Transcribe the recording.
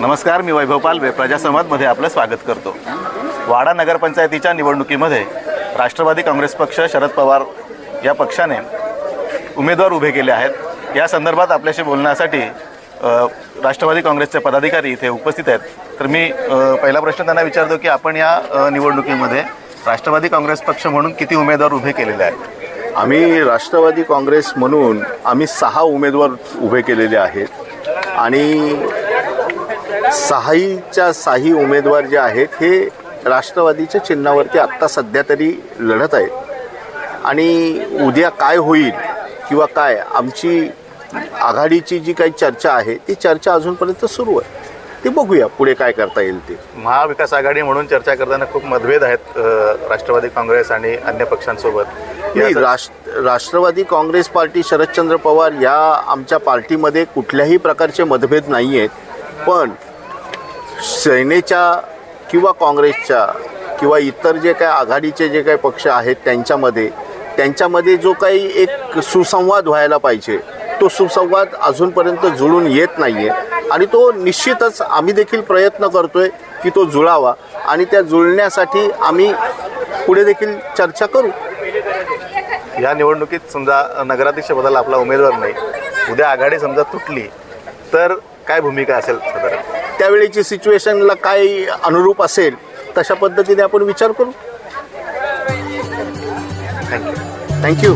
नमस्कार मी वैभव पालवे प्रजासंवादमध्ये आपलं स्वागत करतो. वाडा नगरपंचायतीच्या निवडणुकीमध्ये राष्ट्रवादी काँग्रेस पक्ष शरद पवार या पक्षाने उमेदवार उभे केले आहेत. या संदर्भात आपल्याशी बोलण्यासाठी राष्ट्रवादी काँग्रेसचे पदाधिकारी इथे उपस्थित आहेत. तर मी पहिला प्रश्न त्यांना विचारतो की आपण या निवडणुकीमध्ये राष्ट्रवादी काँग्रेस पक्ष म्हणून किती उमेदवार उभे केलेले आहेत? आम्ही राष्ट्रवादी काँग्रेस म्हणून आम्ही सहा उमेदवार उभे केलेले आहेत. आणि सहाहीच्या साही उमेदवार जे आहेत हे राष्ट्रवादीच्या चिन्हावरती आत्ता सध्या तरी लढत आहेत. आणि उद्या काय होईल किंवा काय आमची आघाडीची जी काही चर्चा आहे ती चर्चा अजूनपर्यंत सुरू आहे. ते बघूया पुढे काय करता येईल ते. महाविकास आघाडी म्हणून चर्चा करताना खूप मतभेद आहेत राष्ट्रवादी काँग्रेस आणि अन्य पक्षांसोबत. राष्ट्र राष्ट्रवादी काँग्रेस पार्टी शरदचंद्र पवार या आमच्या पार्टीमध्ये कुठल्याही प्रकारचे मतभेद नाही आहेत पण सेनेच्या किंवा काँग्रेसच्या किंवा इतर जे काय आघाडीचे जे काही पक्ष आहेत त्यांच्यामध्ये त्यांच्यामध्ये जो काही एक सुसंवाद व्हायला पाहिजे तो सुसंवाद अजूनपर्यंत जुळून येत नाही आहे आणि तो निश्चितच आम्ही देखील प्रयत्न करतोय की तो जुळावा आणि त्या जुळण्यासाठी आम्ही पुढे देखील चर्चा करू. या निवडणुकीत समजा नगराध्यक्षपदाला आपला उमेदवार नाही उद्या आघाडी समजा तुटली तर काय भूमिका असेल साधारण त्यावेळेची सिच्युएशनला काय अनुरूप असेल तशा पद्धतीने आपण विचार करू. Thank you. Thank you.